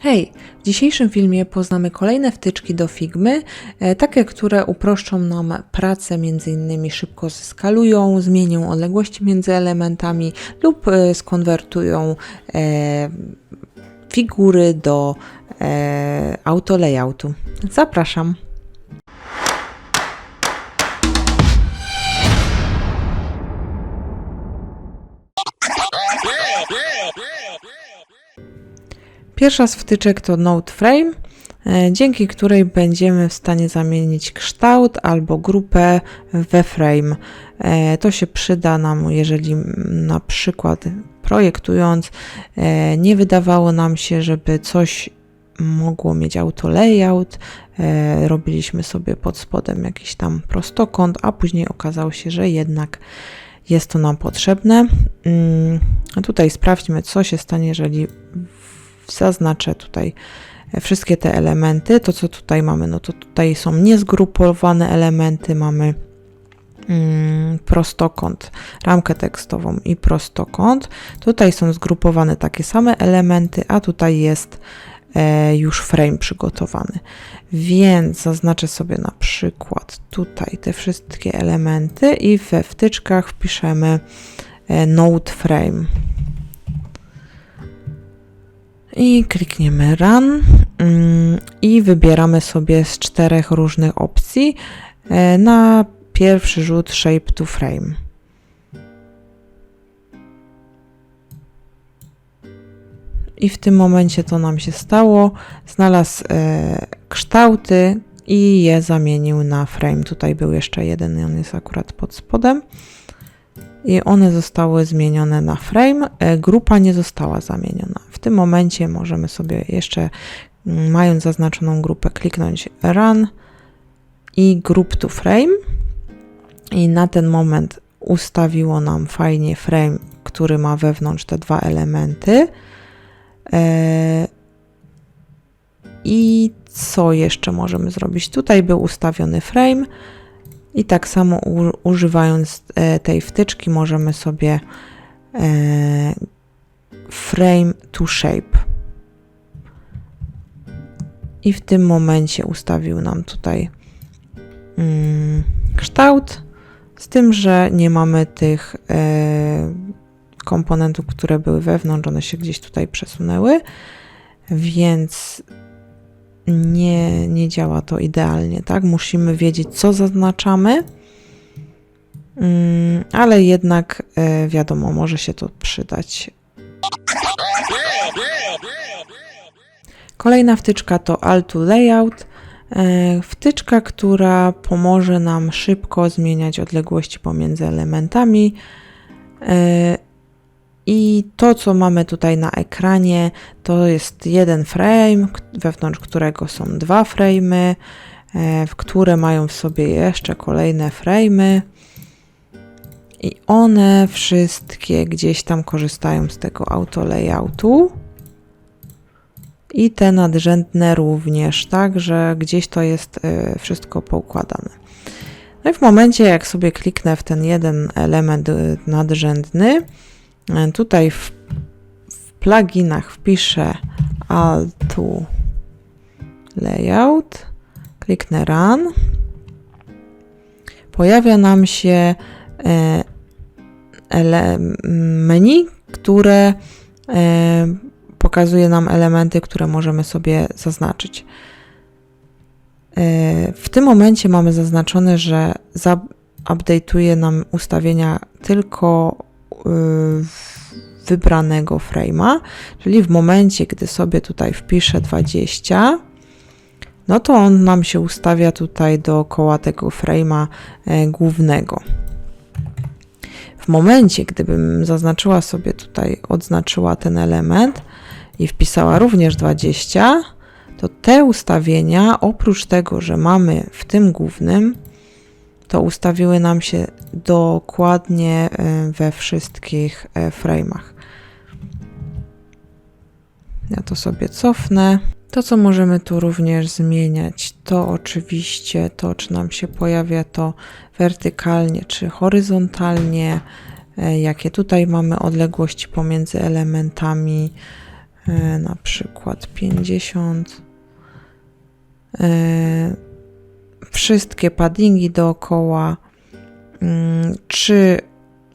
Hej! W dzisiejszym filmie poznamy kolejne wtyczki do Figmy, e, takie, które uproszczą nam pracę, innymi szybko zeskalują, zmienią odległości między elementami lub e, skonwertują e, figury do e, autolayoutu. Zapraszam! Pierwsza z wtyczek to Node Frame, e, dzięki której będziemy w stanie zamienić kształt albo grupę we frame. E, To się przyda nam, jeżeli na przykład projektując e, nie wydawało nam się, żeby coś mogło mieć auto layout, robiliśmy sobie pod spodem jakiś tam prostokąt, a później okazało się, że jednak jest to nam potrzebne. Mm, A tutaj sprawdźmy, co się stanie, jeżeli zaznaczę tutaj wszystkie te elementy. To, co tutaj mamy, no to tutaj są niezgrupowane elementy, mamy mm, prostokąt, ramkę tekstową i prostokąt. Tutaj są zgrupowane takie same elementy, a tutaj jest e, już frame przygotowany. Więc zaznaczę sobie na przykład tutaj te wszystkie elementy i we wtyczkach wpiszemy e, node frame. I klikniemy Run mm, i wybieramy sobie z czterech różnych opcji e, na pierwszy rzut Shape to Frame. I w tym momencie to nam się stało. Znalazł e, kształty i je zamienił na frame. Tutaj był jeszcze jeden on jest akurat pod spodem. I one zostały zmienione na frame. E, grupa nie została zamieniona. Tym momencie możemy sobie jeszcze, mm, mając zaznaczoną grupę, kliknąć Run i Group to Frame. I na ten moment ustawiło nam fajnie frame, który ma wewnątrz te dwa elementy. E, I co jeszcze możemy zrobić? Tutaj był ustawiony frame. I tak samo używając e, tej wtyczki możemy sobie e, frame to shape. I w tym momencie ustawił nam tutaj mm, kształt, z tym, że nie mamy tych e, komponentów, które były wewnątrz, one się gdzieś tutaj przesunęły, więc nie, nie działa to idealnie, tak? Musimy wiedzieć, co zaznaczamy, mm, ale jednak e, wiadomo, może się to przydać. Kolejna wtyczka to Altu Layout. E, Wtyczka, która pomoże nam szybko zmieniać odległości pomiędzy elementami. E, I to, co mamy tutaj na ekranie, to jest jeden frame, wewnątrz którego są dwa frame'y, e, które mają w sobie jeszcze kolejne frame'y. I one wszystkie gdzieś tam korzystają z tego auto layoutu. I te nadrzędne również, tak, że gdzieś to jest e, wszystko poukładane. No i w momencie, jak sobie kliknę w ten jeden element e, nadrzędny, e, tutaj w, w pluginach wpiszę Altu Layout, kliknę Run. Pojawia nam się ele, menu, które e, pokazuje nam elementy, które możemy sobie zaznaczyć. E, W tym momencie mamy zaznaczone, że update'uje nam ustawienia tylko y, wybranego frame'a, czyli w momencie, gdy sobie tutaj wpiszę 20, no to on nam się ustawia tutaj dookoła tego frame'a e, głównego. W momencie, gdybym zaznaczyła sobie tutaj, odznaczyła ten element i wpisała również 20, to te ustawienia, oprócz tego, że mamy w tym głównym, to ustawiły nam się dokładnie e, we wszystkich e, frame'ach. Ja to sobie cofnę. To, co możemy tu również zmieniać, to oczywiście to, czy nam się pojawia to wertykalnie, czy horyzontalnie. e, jakie tutaj mamy odległości pomiędzy elementami, e, na przykład 50. E, wszystkie paddingi dookoła, mm, czy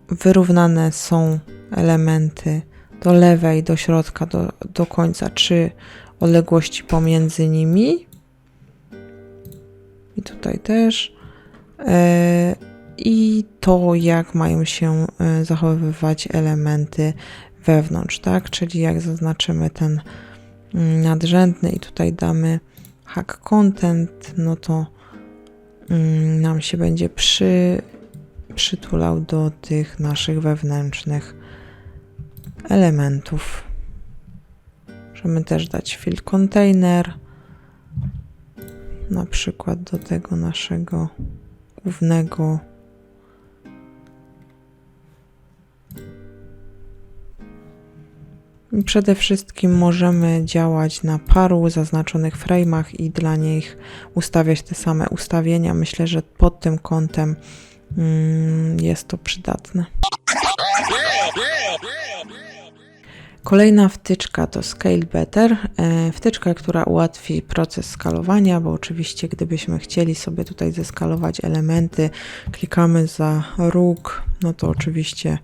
wyrównane są elementy do lewej, do środka, do, do końca, czy odległości pomiędzy nimi. I tutaj też. E, I to, jak mają się e, zachowywać elementy wewnątrz, tak? Czyli jak zaznaczymy ten mm, nadrzędny i tutaj damy hack content, no to mm, nam się będzie przy, przytulał do tych naszych wewnętrznych elementów. Możemy też dać fill container, na przykład do tego naszego głównego. Przede wszystkim możemy działać na paru zaznaczonych frame'ach i dla nich ustawiać te same ustawienia. Myślę, że pod tym kątem mm, jest to przydatne. Kolejna wtyczka to Scale Better. E, Wtyczka, która ułatwi proces skalowania, bo oczywiście gdybyśmy chcieli sobie tutaj zeskalować elementy, klikamy za róg, no to oczywiście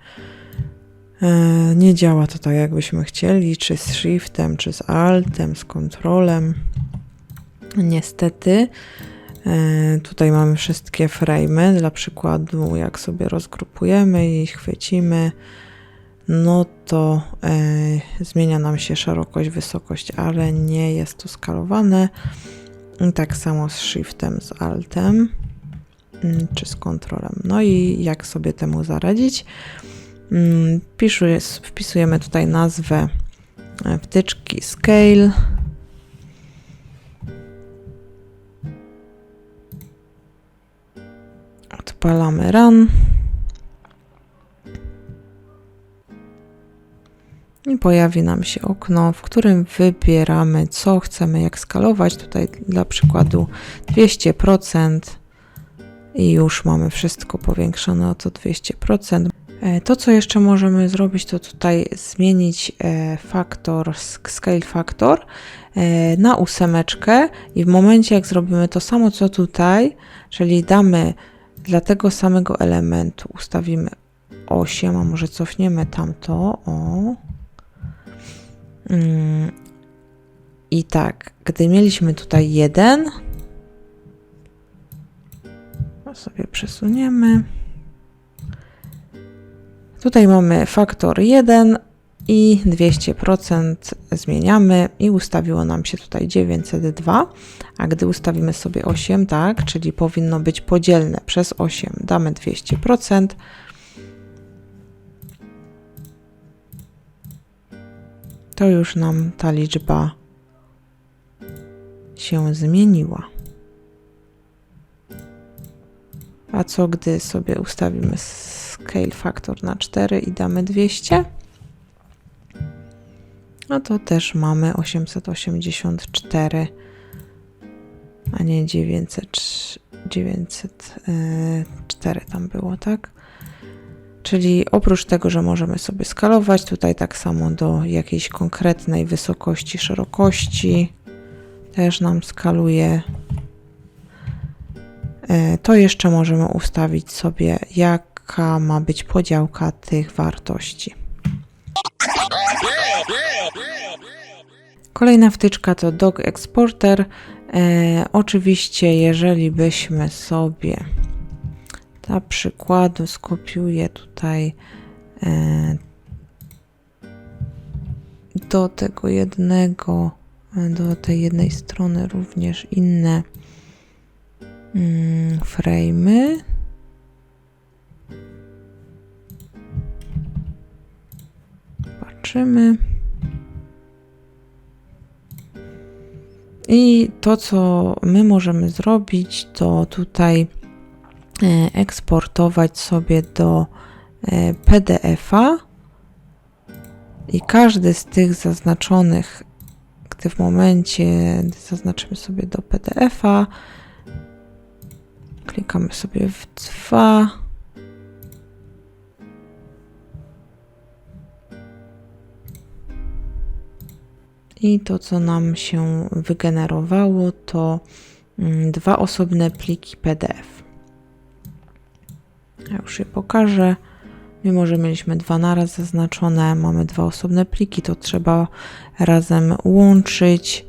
e, nie działa to tak jakbyśmy chcieli, czy z Shiftem, czy z Altem, z Kontrolem. Niestety. E, Tutaj mamy wszystkie frame'y. Dla przykładu, jak sobie rozgrupujemy i chwycimy, no to e, zmienia nam się szerokość, wysokość, ale nie jest to skalowane. Tak samo z Shiftem, z Altem mm, czy z Kontrolem. No i jak sobie temu zaradzić? Mm, wpisujemy tutaj nazwę e, wtyczki Scale. Odpalamy Run. I pojawi nam się okno, w którym wybieramy, co chcemy, jak skalować. Tutaj dla przykładu 200% i już mamy wszystko powiększone o to 200%. E, To, co jeszcze możemy zrobić, to tutaj zmienić e, faktor, scale factor e, na ósemeczkę i w momencie, jak zrobimy to samo, co tutaj, czyli damy dla tego samego elementu, ustawimy 8, a może cofniemy tamto, o, I tak, gdy mieliśmy tutaj jeden, to sobie przesuniemy. Tutaj mamy faktor 1 i 200% zmieniamy i ustawiło nam się tutaj 902, a gdy ustawimy sobie 8, tak, czyli powinno być podzielne przez 8, damy 200%, to już nam ta liczba się zmieniła. A co gdy sobie ustawimy scale factor na 4 i damy 200? No to też mamy 884, a nie 900, 904 tam było, tak? Czyli oprócz tego, że możemy sobie skalować tutaj tak samo do jakiejś konkretnej wysokości, szerokości, też nam skaluje. E, To jeszcze możemy ustawić sobie, jaka ma być podziałka tych wartości. Kolejna wtyczka to Dog Exporter. E, oczywiście, jeżeli byśmy sobie dla przykładu skopiuję tutaj e, do tego jednego, e, do tej jednej strony również inne mm, frame'y. Patrzymy. I to, co my możemy zrobić, to tutaj E, eksportować sobie do e, PDF-a i każdy z tych zaznaczonych, gdy w momencie gdy zaznaczymy sobie do PDF-a, klikamy sobie w dwa. I to, co nam się wygenerowało, to mm, dwa osobne pliki PDF. Ja już je pokażę. Mimo, że mieliśmy dwa naraz zaznaczone, mamy dwa osobne pliki, to trzeba razem łączyć.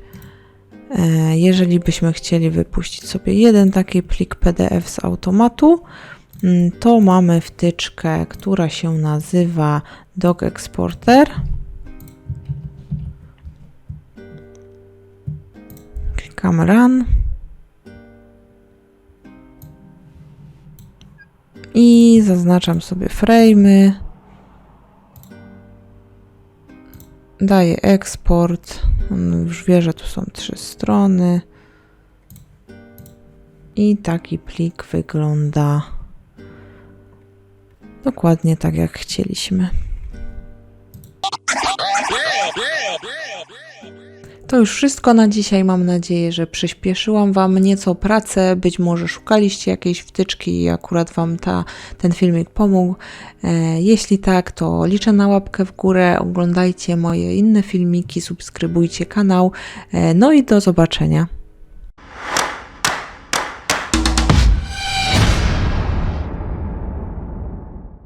E, Jeżeli byśmy chcieli wypuścić sobie jeden taki plik PDF z automatu, mm, to mamy wtyczkę, która się nazywa Doc Exporter. Klikam Run. I zaznaczam sobie frame'y. Daję eksport. On już wie, że tu są trzy strony. I taki plik wygląda dokładnie tak, jak chcieliśmy. To już wszystko na dzisiaj. Mam nadzieję, że przyspieszyłam Wam nieco pracę. Być może szukaliście jakiejś wtyczki i akurat Wam ta, ten filmik pomógł. E, jeśli tak, to liczę na łapkę w górę. Oglądajcie moje inne filmiki, subskrybujcie kanał. E, no i do zobaczenia.